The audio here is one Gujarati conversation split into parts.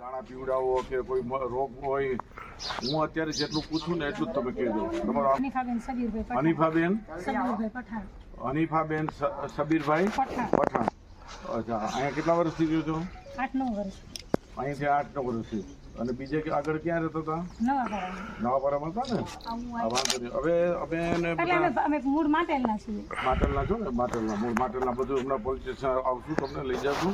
દાણા પીવડાવો કે કોઈ રોગ હોય હું અત્યારે જેટલું પૂછું ને એટલું જ તમે કહેજો તમારો આમ- હનીફાબેન હનીફાબેન સબીરભાઈ પઠાણ. અચ્છા અહીંયા કેટલા વર્ષથી ગયો છો? આઠ નવ વર્ષ. અહીંથી આઠ નવ વર્ષથી. અને બીજે આગળ ક્યાં રહેતા હતા? નવાપરામાં. હતા ને? વાંધો નહીં. હવે અમે એને અમે મૂળ માટેલના છીએ. માટેલના છો ને? માટેલના મૂળ માટેલના બધું હમણાં પોલીસ સ્ટેશન આવશું તમને લઈ જશું.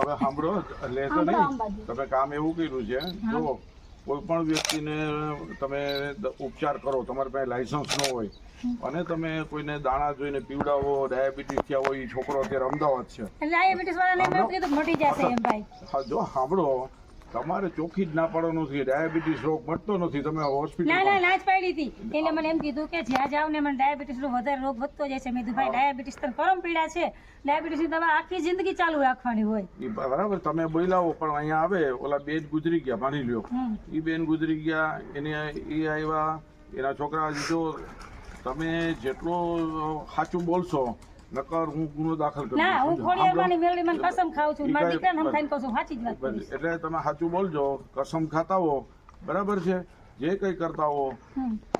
હવે સાંભળો લે તો નહીં. તમે કામ એવું કર્યું છે જુઓ. કોઈ પણ વ્યક્તિને તમે ઉપચાર કરો તમારી પાસે લાયસન્સ ન હોય અને તમે કોઈને દાણા જોઈને પીવડાવો ડાયાબિટીસ થયા હોય છોકરો અત્યારે અમદાવાદ છે. ડાયાબિટીસ વાળાને એમ કીધું મટી જશે એમ ભાઈ. હા જો સાંભળો તમારે ચોખ્ખી જ ના પાડવાનું છે. ડાયાબિટીસ રોગ મટતો નથી. તમે હોસ્પિટલ ના ના ના જ પાડી હતી. એટલે મને એમ કીધું કે જ્યાં જાવ ને મને ડાયાબિટીસ નો વધારે રોગ વધતો જાય છે. મેં કીધું ભાઈ ડાયાબિટીસ તને પરમ પીડા છે. ડાયાબિટીસની દવા આખી જિંદગી ચાલુ રાખવાની હોય. એ બરાબર તમે બોલાવો પણ અહીંયા આવે. ઓલા બેન ગુજરી ગયા માની લ્યો. એ બેન ગુજરી ગયા એને એ આવ્યા એના છોકરા જો તમે જેટલું સાચું બોલશો નકર હું ગુનો દાખલ કરું ના હું. ખોડિયારમાંની મેલડી મને કસમ ખાઉં છું. મારા કાંઈ- દીકરાને હમખાઈને કહું છું સાચી જ વાત એટલે તમે સાચું બોલજો કસમ ખાતા હો. બરાબર છે? જે કંઈ કરતા હો.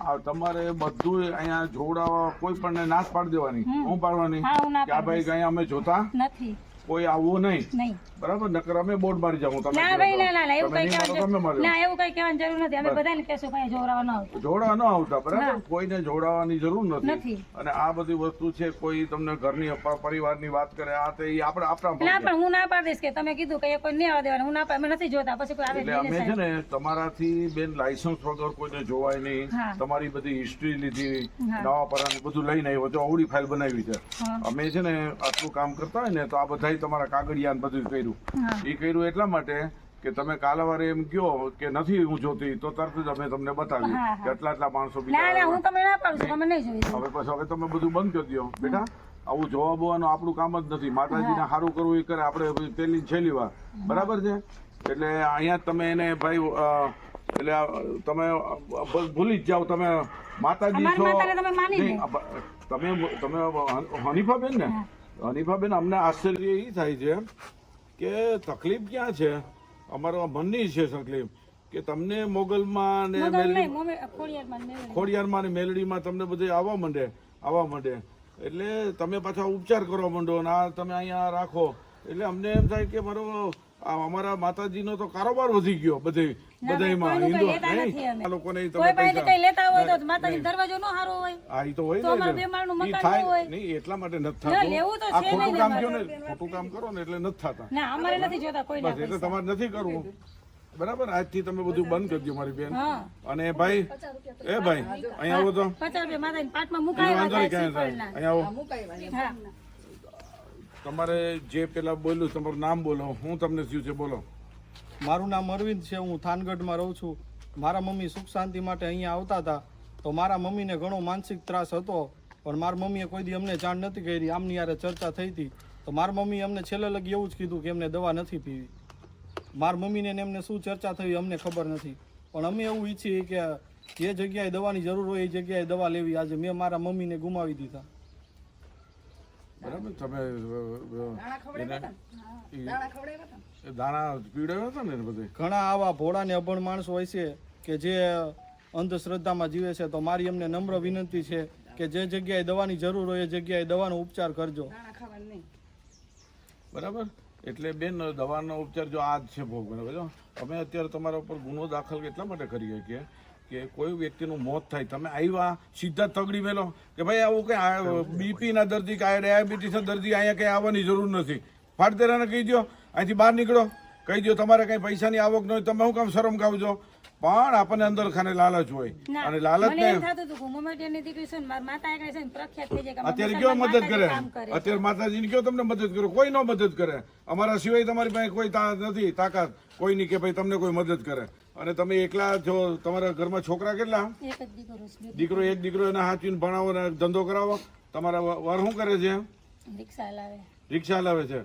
આ તમારે બધું અહીંયા જોવડાવવા કોઈ પણ નાશ પાડી દેવાની. હમ. હું પાડવાની? કે આ ભાઈ પાડીશ. અમે જોતા? નથી. કોઈ આવવું નહીં. બરાબર? નકર અમે બોર્ડ મારી જાઉં તમે ના ભાઈ ના ના એવું કઈ કહેવાનું ના એવું કઈ કહેવાની જરૂર નથી. અમે બધાને કહેશું કઈ જોડાવા ન આવતું. જોડાવા ન આવતા બરાબર? કોઈને જોડાવાની જરૂર નથી. અને આ બધી વસ્તુ છે કોઈ તમને ઘરની પરિવારની વાત કરે આ તે આપણે આપણા ના પણ હું ના પાડીશ કે તમે કીધું કે કોઈ નહીં આવવા દેવાનું. હું ના પાડ- નથી જોતા. પછી કોઈ આવે અમે છે ને તમારાથી બેન લાયસન્સ વગર કોઈને જોવાય નહીં. તમારી બધી હિસ્ટ્રી લીધી. નવા પરાની બધું લઈને આવ્યો. તો આવડી ફાઇલ બનાવી છે. અમે છે ને આટલું કામ કરતા હોય ને તો આ બધાય તમારા કાગળિયા બધું કર્યું. એ કર્યું એટલા માટે કે તમે કાલવારે એમ કયો કે નથી હું જોતી તો તરત જ અમે તમને હા. કે આટલા આટલા માણસો બીજા ના હું તમને ના પાડું છું નહીં. જોઈ હવે પછી હવે તમે બધું બંધ કરી દો બેટા. આવું જોવા બોવાનું આપણું કામ જ નથી. માતાજીને સારું કરવું એ કરે આપણે પેલી છેલ્લી વાર. બરાબર છે? એટલે અહીંયા તમે એને ભાઈ એટલે તમે ભૂલી જ જાઓ તમે માતાજી છો. તમે તમે હનીફાબેન ને? હનીફાબેન અમને આશ્ચર્ય એ થાય છે કે તકલીફ ક્યાં છે? અમારા મનની છે તકલીફ કે તમને મોગલમાં ને ખોડિયારમાં ને મેલડીમાં તમને બધે આવવા માંડે આવવા માંડે. એટલે તમે પાછા ઉપચાર કરવા માંડો ને આ તમે અહીંયા રાખો. એટલે અમને એમ થાય કે મારો અમારા માતાજીનો તો કારોબાર વધી ગયો બધે બધાયમાં. હિન્દુ. આ લોકોને કોઈ લેતા હોય તો માતાજી દરવાજો નો સારો હોય. હા ઈ તો હોય ને બે માળનું મકાન થાય હોય. નહીં એટલા માટે નથી ના, થતું. લેવું તો આ છે ખોટું કામ. કયો ને ખોટું કામ કરો ને એટલે નથી થતા. ના અમારે નથી જોતા કોઈ બસ એટલે તમારે નથી કરવું. બરાબર? આજથી તમે બધું બંધ કરી દો મારી બેન. હા. અને ભાઈ એ ભાઈ અહીંયા આવો તો. પચાસ રૂપિયા માતાજી પાટમાં મુકાય વાંધો નહીં ક્યાંય થાય અહીંયા આવો. તમારે જે પેલા બોલ્યું, તમારું નામ બોલો, હું તમને થયું છે બોલો? મારું નામ અરવિંદ છે, હું થાનગઢમાં રહું છું. મારા મમ્મી સુખ શાંતિ માટે અહીંયા આવતા હતા. તો મારા મમ્મીને ઘણો માનસિક ત્રાસ હતો, પણ મારા મમ્મીએ કોઈ દી અમને જાણ નથી કરી, આમની યારે ચર્ચા થઈ હતી. તો મારા મમ્મીએ અમને છેલ્લે લગી એવું જ કીધું કે એમને દવા નથી પીવી. મારા મમ્મીને એમને શું ચર્ચા થઈ અમને ખબર નથી. પણ અમે એવું ઈચ્છીએ કે જે જગ્યાએ દવાની જરૂર હોય એ જગ્યાએ દવા લેવી. આજે મેં મારા મમ્મીને ગુમાવી દીધા. બરાબર? તમે દાણા પીવડાવ્યા હતા ને બધે? ઘણા આવા ભોળા ને અભણ માણસો હોય છે કે જે અંધશ્રદ્ધામાં જીવે છે તો મારી એમને નમ્ર વિનંતી છે કે જે જગ્યાએ દવાની જરૂર હોય એ જગ્યાએ દવાનો ઉપચાર કરજો. બરાબર? એટલે બેન દવાનો ઉપચાર જો આ જ છે ભોગ બરાબર? અમે અત્યારે તમારા ઉપર ગુનો દાખલ એટલા માટે કરીએ છીએ કે કોઈ વ્યક્તિનું મોત થાય, તમે આવ્યા, સીધા તગડી મેલો કે ભાઈ આવું કે બીપીના દર્દી કે ડાયાબિટીસના દર્દી અહીંયા કંઈ આવવાની જરૂર નથી. ફાટતેરાને કહી દો અહીંથી બહાર નીકળો. કહી દો તમારે કંઈ પૈસાની આવક ન હોય તમે શું કામ શરમ ખાવજો? પણ આપણને અંદર ખાને લાલચ હોય. અને લાલચ ને અત્યારે કયો મદદ કરે? અત્યારે માતાજીને કયો તમને મદદ કરે? કોઈ નો મદદ કરે. અમારા સિવાય તમારી પાસે કોઈ નથી તાકાત. કોઈ ની કે ભાઈ તમને કોઈ મદદ કરે. અને તમે એકલા છો તમારા ઘરમાં છોકરા કેટલા? દીકરો એક દીકરો એને હાચવીને ભણાવો ને ધંધો કરાવો. તમારા વર શું કરે છે? રિક્ષા લાવે રિક્ષા લાવે છે.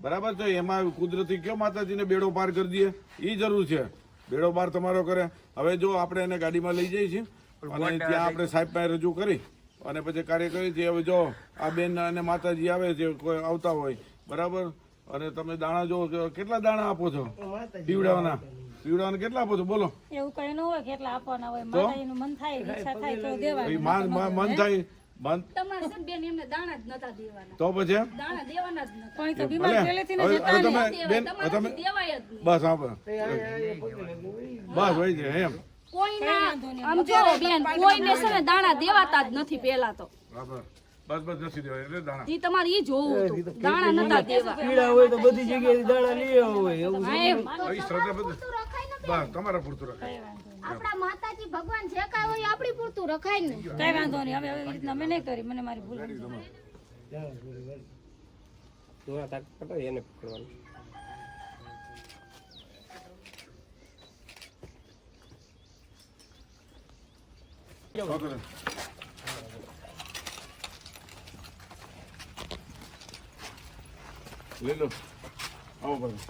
બરાબર છે? એમાં કુદરતી કયો માતાજીને બેડો પાર કરી દઈએ? એ જરૂર છે. બેડો બાર તમારો કરે. હવે જો આપણે એને ગાડીમાં લઈ જઈએ છીએ અને ત્યાં આપણે સાહેબ પાસે રજૂ કરી અને પછી કાર્ય કરી છીએ હવે જો આ બેન અને માતાજી આવે છે કોઈ આવતા હોય બરાબર? અને તમે દાણા જો કેટલા દાણા આપો છો? પીવડાવાના. પીવડાવાના કેટલા આપો છો? બોલો. એવું કઈ ન હોય કેટલા આપવાના હોય માતાજીનું મન થાય ઈચ્છા થાય તો એ દેવાના. માન મન- મન થાય. દાણા તો પછી બસ બસ હોય છે એમ કોઈના છે ને દેવાતા જ નથી પહેલા તો બસ બસ નથી દેવાય એટલે દાણા ઈ તમારે ઈ જોવું હતું દાણા નતા દેવા પીડા હોય તો બધી જગ્યાએ દાણા લઈ આવવા હોય એવું શ્રદ્ધા બસ તમારા પૂરતું રખાય આપણા ભગવાન જે કાંઈ હોય આપણી પૂરતું રખાય ને કઈ વાંધો નહીં. હવે એવી રીતના મેં નહીં કરી. મને મારી ભૂલ. તાક પટો એને પકડવાનું. લઈ લો. આવો ભાઈ.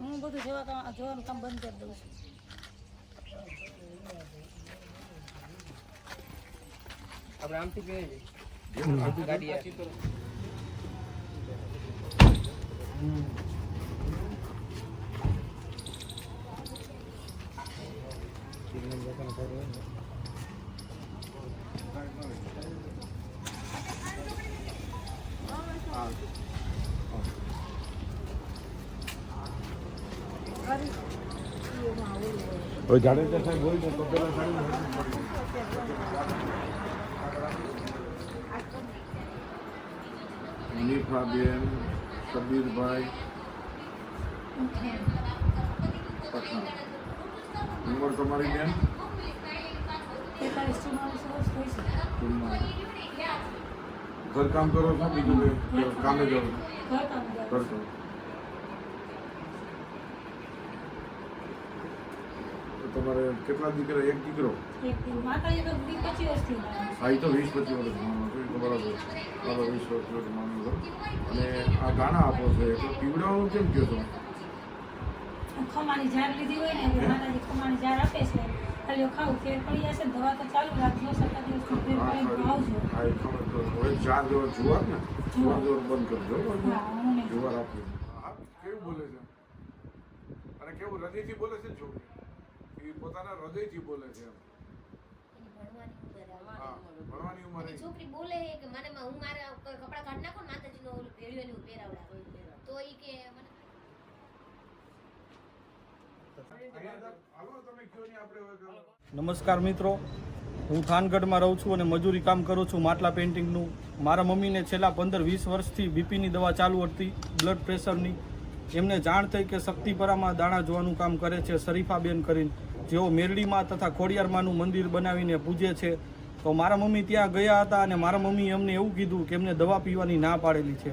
હું બધું જોવા કામ- જોવાનું કામ બંધ કરી દઉં છું. આપણે આમથી કહે ગાડી આ. હવે જાડેજા સાહેબ હોય ને તો પેલા સાહેબ નીફાબેન કબીરભાઈ પઠાણ ઉંમર તમારી બેન તેતાલીસ ચુમ્માલીસ વર્ષ થઈ છે ચુમ્માલીસ. ઘરકામ કરો છો બીજું કંઈ કામે જાઓ છો? ઘર કામ કરે. કરશો તો તમારે કેટલા દીકરા એક દીકરો. હા એ તો વીસ પચીસ વર્ષ બરાબર બરાબર વીસ વર્ષ માનો અને આ ગાણા આપો છો એટલે પીવડાવવાનું કેમ કહો છો? ખમાની જાર લીધી હોય ને માતાજી ખમાની જાર આપે છે. ખાલી ખાવું ફેર પડી જશે દવા તો ચાલુ રાખજો સત્તર દિવસથી ફેર હા આવજો હા એ ખબર તો હવે ચાર દિવસ જુવાર ને જુવાર જુવાર. બંધ કરજો બરાબર? હા, હું નહીં. જુવાર આપજો. કેવું બોલે છે? અને કેવું હૃદયથી બોલે છે છોકરી? એ હૃદયથી બોલે છે એમ. ભણવાની ઉંમરે છોકરી બોલે છે કે મને હું મારા કપડા કાઢી નાખો ને માતાજીનો ઓલું ભેળ્યો ને એવું તો ઈ કે મને અહીંયા હાલો તમે કયો નહીં આપણે હવે કામ. નમસ્કાર મિત્રો. હું થાનગઢમાં રહું છું અને મજૂરી કામ કરું છું માટલા પેઇન્ટિંગનું મારા મમ્મીને છેલ્લા પંદર વીસ વર્ષથી બીપીની દવા ચાલુ હતી બ્લડ પ્રેશરની એમને જાણ થઈ કે શક્તિપરામાં દાણા જોવાનું કામ કરે છે શરીફાબેન કરીને. જેઓ મેરડીમાં તથા ખોડિયારમાંનું મંદિર બનાવીને પૂજે છે, તો મારા મમ્મી ત્યાં ગયા હતા અને મારા મમ્મીએ અમને એવું કીધું કે એમને દવા પીવાની ના પાડેલી છે.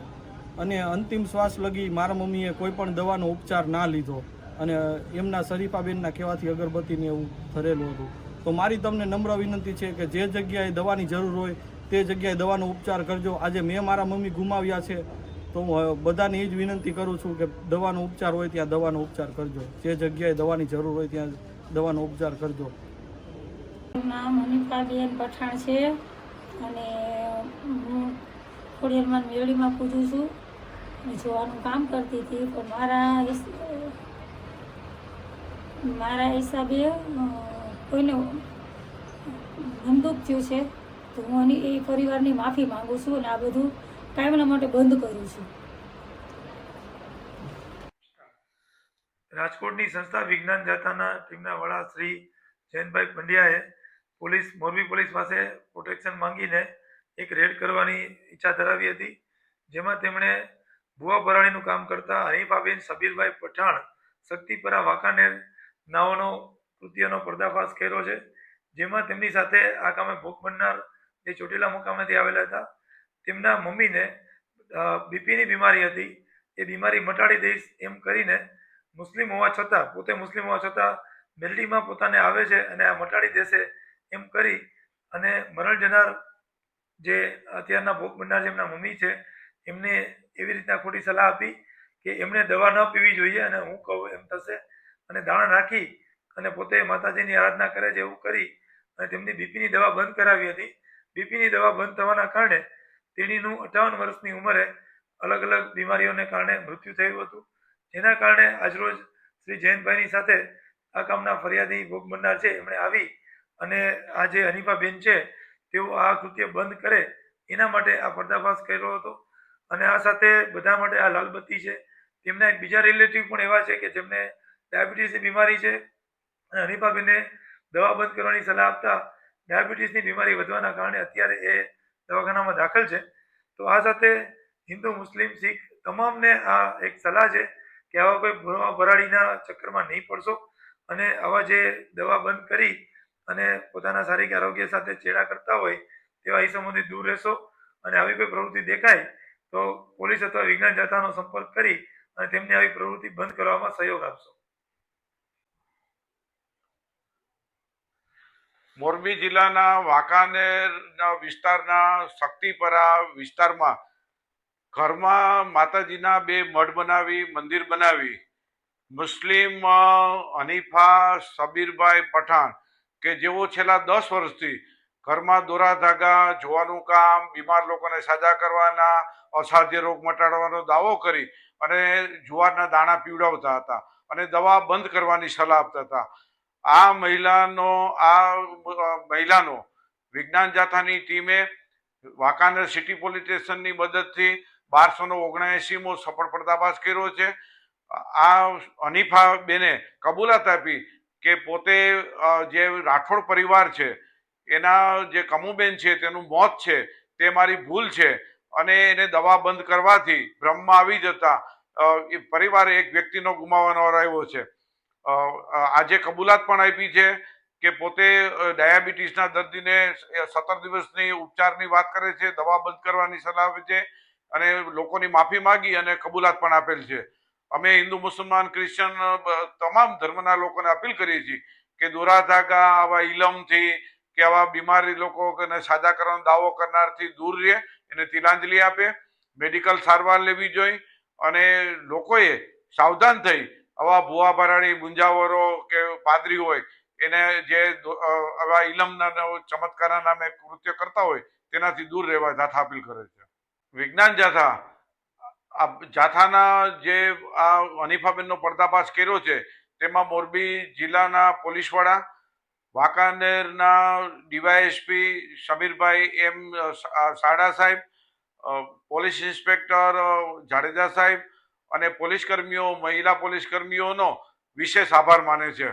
અને અંતિમ શ્વાસ લગી મારા મમ્મીએ કોઈ પણ દવાનો ઉપચાર ના લીધો. અને એમના શરીફાબેનના કહેવાથી અગરબત્તીને એવું ધરેલું હતું. તો મારી તમને નમ્ર વિનંતી છે કે જે જગ્યાએ દવાની જરૂર હોય, તે જગ્યાએ દવાનો ઉપચાર કરજો. આજે મેં મારા મમ્મી ગુમાવ્યા છે, તો હું બધાને એ જ વિનંતી કરું છું કે દવાનો ઉપચાર હોય ત્યાં દવાનો ઉપચાર કરજો. જે જગ્યાએ દવાની જરૂર હોય ત્યાં દવાનો ઉપચાર કરજો. નામ અનિકાબેન પઠાણ છે અને હું ખોડિયારમાં મેળીમાં પૂજું છું. જોવાનું કામ કરતી હતી પણ મારા મારા હિસાબે કોઈને બંદૂક થયું છે, તો હું એ પરિવારની માફી માંગુ છું અને આ બધું કાયમના માટે બંધ કરું છું. રાજકોટની સંસ્થા વિજ્ઞાન જાથાના ટીમના વડા શ્રી જયંતભાઈ પંડ્યાએ પોલીસ, મોરબી પોલીસ પાસે પ્રોટેક્શન માંગીને એક રેડ કરવાની ઈચ્છા ધરાવી હતી, જેમાં તેમણે ભુવા ભરાણીનું કામ કરતા હરીફાબેન સબીરભાઈ પઠાણ, શક્તિપરા વાંકાનેર નાઓનો કૃત્યનો પર્દાફાશ કર્યો છે, જેમાં તેમની સાથે આ કામે ભોગ બનનાર જે ચોટીલા મુકામેથી આવેલા હતા. તેમના મમ્મીને બીપીની બીમારી હતી, એ બીમારી મટાડી દઈશ એમ કરીને મુસ્લિમ હોવા છતાં, પોતે મુસ્લિમ હોવા છતાં મેલડીમાં પોતાને આવે છે અને આ મટાડી દેશે એમ કરી અને મરણ જનાર જે અત્યારના ભોગ બનનાર જે એમના મમ્મી છે, એમને એવી રીતના ખોટી સલાહ આપી કે એમણે દવા ન પીવી જોઈએ અને હું કહું એમ થશે અને દાણા નાખી અને પોતે માતાજીની આરાધના કરે છે એવું કરી અને તેમની બીપીની દવા બંધ કરાવી હતી. બીપીની દવા બંધ થવાના કારણે તેણીનું અઠાવન વર્ષની ઉંમરે અલગ અલગ બીમારીઓને કારણે મૃત્યુ થયું હતું. જેના કારણે આજરોજ શ્રી જયંતભાઈની સાથે આ કામના ફરિયાદી ભોગ બનનાર છે. એમણે આવી અને આ જે હનીફાબેન છે, તેઓ આ કૃત્ય બંધ કરે એના માટે આ પર્દાફાશ કર્યો હતો. અને આ સાથે બધા માટે આ લાલબત્તી છે. તેમના બીજા રિલેટિવ પણ એવા છે કે જેમને ડાયાબિટીસની બીમારી છે અને હનીફાબેને દવા બંધ કરવાની સલાહ આપતા ડાયાબિટીસની બીમારી વધવાના કારણે અત્યારે એ દવાખાનામાં દાખલ છે. તો આ સાથે હિન્દુ, મુસ્લિમ, શીખ તમામને આ એક સલાહ છે આવા કોઈ ભરવા ભરાડીના ચક્કરમાં નહીં પડશો. અને આવા જે દવા બંધ કરી અને પોતાના શારીરિક આરોગ્ય સાથે ચેડા કરતા હોય તેવા ઈસમોથી દૂર રહેશો. અને આવી કોઈ પ્રવૃત્તિ દેખાય તો પોલીસ અથવા વિજ્ઞાન જાથાનો સંપર્ક કરી અને તેમની આવી પ્રવૃત્તિ બંધ કરવામાં સહયોગ આપશો. મોરબી જિલ્લાના વાંકાનેરના વિસ્તારના શક્તિપરા વિસ્તારમાં ઘરમાં માતાજીના બે મઢ બનાવી, મંદિર બનાવી. મુસ્લિમ હનીફા, સબીરભાઈ પઠાણ, કે જેઓ છેલ્લા દસ વર્ષથી ઘરમાં દોરા ધાગા જોવાનું કામ, બીમાર લોકોને સાજા કરવાના, અસાધ્ય રોગ મટાડવાનો દાવો કરી અને જુવારના દાણા પીવડાવતા હતા અને દવા બંધ કરવાની સલાહ આપતા હતા. આ મહિલાનો આ મહિલાનો વિજ્ઞાન જાથાની ટીમે વાંકાનેર સિટી પોલીસ સ્ટેશનની મદદથી બારસો નો ઓગણએંસીમો સફળ પર્દાફાશ કર્યો છે. આ હનીફા બેને કબૂલાત આપી કે પોતે જે રાઠોડ પરિવાર છે, એના જે કમુબેન છે, તેનું મોત છે, તે મારી ભૂલ છે અને એને દવા બંધ કરવાથી ભ્રમમાં આવી જતા પરિવારે એક વ્યક્તિનો ગુમાવવાનો આવ્યો છે. આજે કબૂલાત પણ આપી છે કે પોતે ડાયાબિટીસના દર્દીને સત્તર દિવસની ઉપચારની વાત કરે છે, દવા બંધ કરવાની સલાહ આપે છે. અને લોકોની માફી માગી અને કબૂલાત પણ આપેલ છે. અમે હિન્દુ, મુસલમાન, ક્રિશ્ચન તમામ ધર્મના લોકોને અપીલ કરીએ છીએ કે દુરાધાગા, આવા ઇલમથી કે આવા બીમારી લોકોને સાજા કરવાનો દાવો કરનારથી દૂર રહે, એને તિલાંજલિ આપે, મેડિકલ સારવાર લેવી જોઈએ અને લોકોએ સાવધાન થઈ આવા ભુવા ભરાડી ગુંજાવરો કે પાદરી હોય, એને જે આવા ઇલમના ચમત્કારના નામે કૃત્ય કરતા હોય, તેનાથી દૂર રહેવા જાથા અપીલ કરે છે. વિજ્ઞાન જાથા, આ જાથાના જે આ હનીફાબેનનો પર્દાફાશ કર્યો છે, તેમાં મોરબી જિલ્લાના પોલીસ વડા, વાંકાનેરના ડીવાયએસપી સમીરભાઈ એમ સાડા સાહેબ પોલીસ ઇન્સ્પેક્ટર જાડેજા સાહેબ અને પોલીસ કર્મીઓ મહિલા પોલીસ કર્મીઓનો વિશેષ આભાર માને છે.